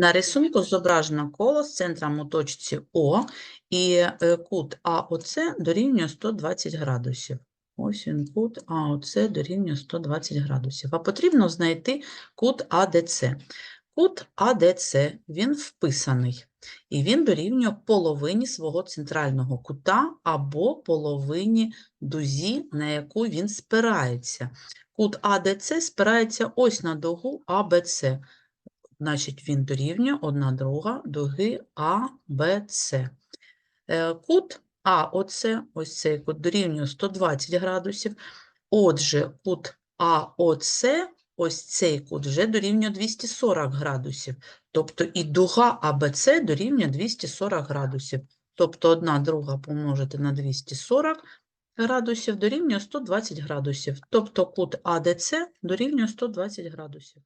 На рисунку зображено коло з центром у точці О, і е, кут АОЦ дорівнює 120 градусів. Ось він кут АОЦ дорівнює 120 градусів. А потрібно знайти кут АДЦ. Кут АДЦ, він вписаний, і він дорівнює половині свого центрального кута або половині дузі, на яку він спирається. Кут АДЦ спирається ось на дугу АБЦ. Значить, він дорівнює одна друга дуги АБЦ. Е, Кут АОЦ, ось цей кут дорівнює 120 градусів. Отже, кут АОЦ, ось цей кут вже дорівнює 240 градусів. Тобто і дуга АБЦ дорівнює 240 градусів. Тобто одна друга помножити на 240 градусів дорівнює 120 градусів. Тобто кут АДЦ дорівнює 120 градусів.